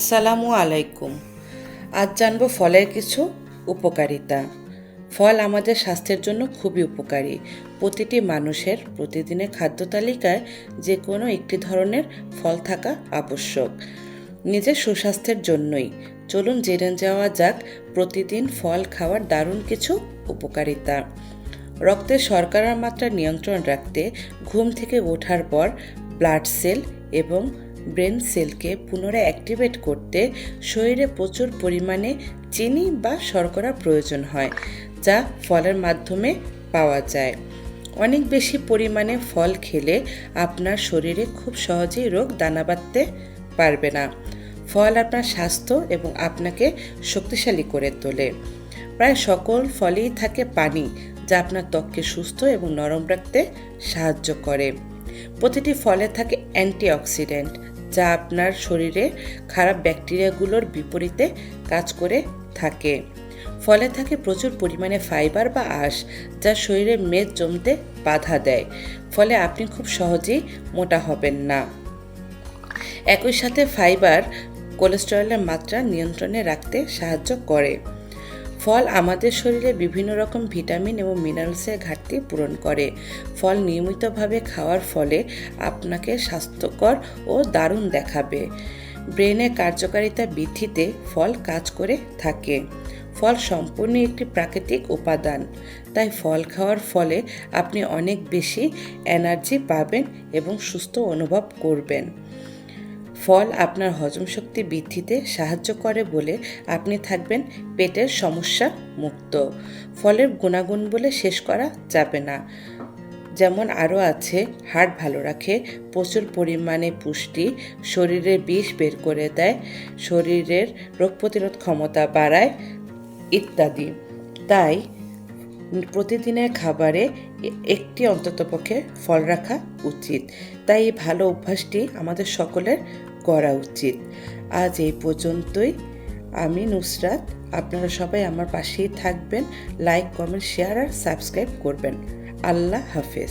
সালামু আলাইকুম। আজ জানব ফলের কিছু উপকারিতা। ফল আমাদের স্বাস্থ্যের জন্য খুবই উপকারী। প্রতিটি মানুষের প্রতিদিনের খাদ্য তালিকায় যে কোনো একটি ধরনের ফল থাকা আবশ্যক। নিজের সুস্বাস্থ্যের জন্যই। চলুন জেনে যাওয়া যাক প্রতিদিন ফল খাওয়ার দারুণ কিছু উপকারিতা। রক্তের শর্করার মাত্রা নিয়ন্ত্রণ রাখতে, ঘুম থেকে ওঠার পর ব্লাড সেল এবং ব্রেন সেলকে পুনরায় অ্যাক্টিভেট করতে শরীরে প্রচুর পরিমাণে চিনি বা শর্করা প্রয়োজন হয়, যা ফলের মাধ্যমে পাওয়া যায়। অনেক বেশি পরিমাণে ফল খেলে আপনার শরীরে খুব সহজেই রোগ দানা বাঁধতে পারবে না। ফল আপনার স্বাস্থ্য এবং আপনাকে শক্তিশালী করে তোলে। প্রায় সকল ফলেই থাকে পানি, যা আপনার ত্বককে সুস্থ এবং নরম রাখতে সাহায্য করে। প্রতিটি ফলে থাকে অ্যান্টিঅক্সিডেন্ট যা আপনার শরীরে খারাপ ব্যাকটেরিয়াগুলোর বিপরীতে কাজ করে থাকে। ফলে থাকে প্রচুর পরিমাণে ফাইবার বা আঁশ যা শরীরে মেদ জমতে বাধা দেয়। ফলে আপনি খুব সহজেই মোটা হবেন না। একই সাথে ফাইবার কোলেস্টেরলের মাত্রা নিয়ন্ত্রণে রাখতে সাহায্য করে। ফল আমাদের শরীরে বিভিন্ন রকম ভিটামিন এবং মিনারেলসের ঘাটতি পূরণ করে। ফল নিয়মিতভাবে খাওয়ার ফলে আপনাকে স্বাস্থ্যকর ও দারুণ দেখাবে। ব্রেনের কার্যকারিতা বৃদ্ধিতে ফল কাজ করে থাকে। ফল সম্পূর্ণ একটি প্রাকৃতিক উপাদান। তাই ফল খাওয়ার ফলে আপনি অনেক বেশি এনার্জি পাবেন এবং সুস্থ অনুভব করবেন। ফল আপনার হজম শক্তি বৃদ্ধিতে সাহায্য করে বলে আপনি থাকবেন পেটের সমস্যা মুক্ত। ফলের গুণাগুণ বলে শেষ করা যাবে না। যেমন আরও আছে হার্ট ভালো রাখে, প্রচুর পরিমাণে পুষ্টি, শরীরে বিষ বের করে দেয়, শরীরের রোগ প্রতিরোধ ক্ষমতা বাড়ায় ইত্যাদি। তাই প্রতিদিনের খাবারে একটি অন্ততপক্ষে ফল রাখা উচিত। তাই এই ভালো অভ্যাসটি আমাদের সকলের করা উচিত। আজ এই পর্যন্তই। আমি নুসরাত, আপনারা সবাই আমার পাশেই থাকবেন। লাইক, কমেন্ট, শেয়ার আর সাবস্ক্রাইব করবেন। আল্লাহ হাফেজ।